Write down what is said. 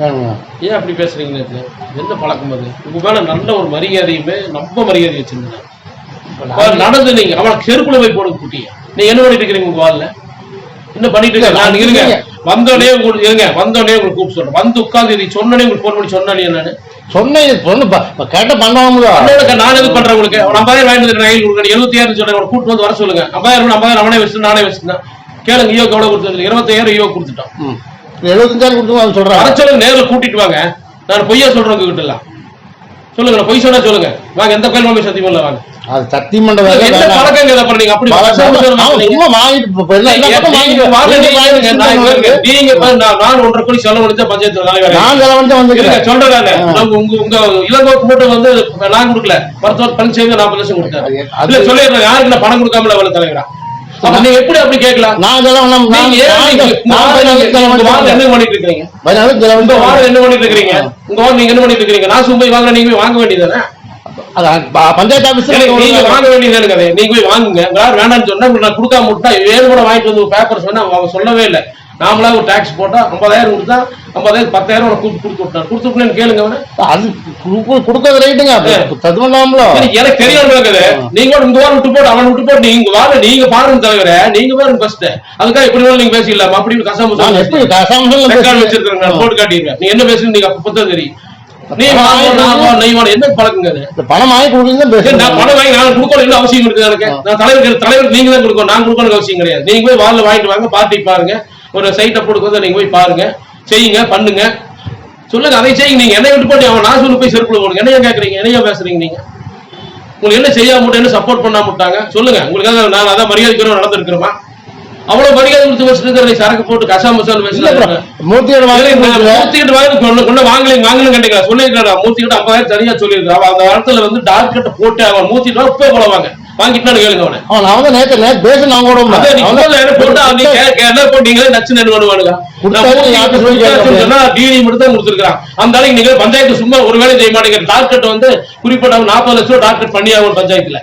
ஆமாங்க. ஏன் அப்படி பேசுறீங்க நேத்து? என்ன பழக்கம் அது? உங்க மேல நல்ல ஒரு மரியாதையுமே ரொம்ப மரியாதை வச்சிருந்தேன் நடந்து நீங்க அவனை செருப்புல போய் போடுங்க குட்டிய. நீங்க என்ன பண்ணிட்டு இருக்கீங்க உங்க வால்ல? என்ன பண்ணிட்டு இருக்கீங்க நான் இருங்க. வந்தோடனே உங்களுக்கு இருங்க. வந்தோடனே உங்களுக்கு கூப்பிட்டு சொல்றேன். வந்து உட்கார்ந்து நீ சொன்னனே உங்களுக்கு போன் பண்ணி சொன்னானே என்னன்னு. சொன்னேன். சொன்ன ப- ப- கேட்ட பண்ணுவாங்களோ நான் எது பண்றேன் உங்களுக்கு? ஐம்பதாயிரம் வாங்கிட்டு வந்து நகைகள் கொடுங்க எழுபத்தி ஆயிரம் சொல்றேன். கூட்டு வந்து வர சொல்லுங்க. ஐம்பதாயிரம் ஐம்பதாயிரம் அவனே வச்சு நானே வச்சுருந்தேன் கேளுங்க ஈயோ எவ்வளவு கொடுத்தது இருபத்தாயிரம் ஈயோ கொடுத்துட்டோம். ம். எழுபத்தஞ்சாயிரம் கொடுத்து அவன் சொல்றான். அரைச்சலும் நேர்ல கூட்டிட்டு வாங்க. நான் பொய்யா சொல்றேன் உங்ககிட்ட எல்லாம். சொல்லுங்க பொய் சொன்னா சொல்லுங்க. வாங்க எந்த கோயில் மாமி சத்தியம் இல்ல வாங்க. அது சத்தி மண்ட வேலை என்ன? வேணாம். பழக்கங்க இதை பண்ணீங்க அப்படி பழக்கம் சும்மா வாங்கிட்டு நீங்க- நான் ஒன்றரை கோடி செலவு முடிச்ச பஞ்சாயத்து தலைவர் நான் சொல்றேன் நானு. நாங்க உங்க உங்க இளங்கோக்கு மட்டும் வந்து நான் கொடுக்கல. மருத்துவர் பழனிசாமி நாற்பது லட்சம் கொடுத்தாரு இல்ல சொல்லிடுறேன். யாருக்கு நான் பணம் கொடுக்காமல அவள தலைவரா நீங்க எப்படி அப்படி கேட்கலாம்? நான் செலவு நான் நீங்க ஏன் நான் நீங்க- நான் உங்க பதினாலு வாரம் உங்க வாரம் செலவழிச்சு என்ன பண்ணிட்டு இருக்கீங்க உங்க வாரம் என்ன பண்ணிட்டு இருக்கீங்க உங்க வாரம் நீங்க என்ன பண்ணிட்டு இருக்கீங்க நான் சும்மா வாங்குறேன் நீங்க போய் வாங்க வேண்டியதானே பஞ்சாயத்து ஆபீஸ்ல நீங்க வாங்க வேண்டியதானே கதை. நீங்க போய் வாங்குங்க. வேண்டாம்னு சொன்னா நான் கொடுக்காம விட்டா வேறு கூட வாங்கிட்டு வந்து பேப்பர் சொன்னா அவங்க சொல்லவே இல்லை. நாமளா ஒரு டாக்ஸ் போட்டா ஐம்பதாயிரம் கொடுத்தா ஐம்பதாயிரம் பத்தாயிரம் உனக்கு கொடுத்து விட்டான் கொடுத்து விட்டேன்னு கேளுங்க அவனை அது குடு- கொடுக்கறது ரைட்டுங்க. பண்ணாமலோ சரி, எனக்கு தெரியும் இருக்குது. நீங்க இந்த வாரம் விட்டு போட்டு அவன் விட்டு போட்டு நீங்க வாங்க நீங்க பாருங்க தலைவரே. நீங்க பாருங்க ஃபர்ஸ்ட் அதுக்காக எப்படி வேணாலும் நீங்க பேசிடலாமா. அப்படி கசாம எப்படி வச்சிருக்கேன். நான் போட்டு காட்டிடுவேன் நீ என்ன பேசுறீங்க நீங்க அப்ப புத்தகம் தெரியும். நீ என்ன பழக்கங்க பணம் வாங்கி நான் பணம் வாங்கி நான் கொடுக்கணும். அவசியம் இருக்கு எனக்கு? நான் தலைவருக்கு தலைவருக்கு நீங்க தான் கொடுக்கணும். நான் கொடுக்கணும் அவசியம் கிடையாது. நீங்க போய் வால்ல வாங்கிட்டு வாங்க பார்ட்டி பாருங்க. ஒரு சைட்டை போட்டு நீங்க போய் பாருங்க. செய்யுங்க பண்ணுங்க. சொல்லுங்க அதை செய்யுங்க. நீங்க என்ன விட்டு போட்டு அவன் நான் சொல்லி போய் செருப்புல போடுங்க. என்னையா கேக்குறீங்க? என்னையா பேசுறீங்க நீங்க? உங்களுக்கு என்ன செய்யாம மட்டும் என்ன சப்போர்ட் பண்ணாம விட்டாங்க? சொல்லுங்க. உங்களுக்காக நான் அதான் மரியாதைக்குறோம் நடந்திருக்கிறோமா அவ்வளவு மரியாதை கொடுத்து வச்சுட்டு சரக்கு போட்டு கசா பேசுறேன் மூர்த்தியோட. மூர்த்திக்கிட்ட வாங்கி கொண்டு வாங்கலைங்க வாங்கலன்னு கேட்டீங்களா சொல்லியிருக்கா மூர்த்திக்கிட்ட ஐம்பதாயிரம் தனியா சொல்லியிருக்கா அந்த இடத்துல வந்து டார்க் கட்ட போட்டு அவன் மூத்திட்டு இப்போ போல வாங்க வாங்கிட்டான்னு கேளுங்க அவனை. அவன் நான் நேத்து நேத்து பேசணும் அவங்க கூட அதே நீ அவன் முதல்ல என்ன போட்டு அவன் நீ கே- கே- என்ன போட்டு நீங்களே நச்சு நான். சொன்னா டிகிரி மட்டும் தான் கொடுத்துருக்கான் அந்த நீங்க பஞ்சாயத்து சும்மா ஒரு வேலை செய்ய மாட்டேங்கிற டார்கெட் வந்து குறிப்பிட்ட நாற்பது லட்சம் ரூபா டார்கெட் பண்ணி ஆகும் பஞ்சாயத்துல.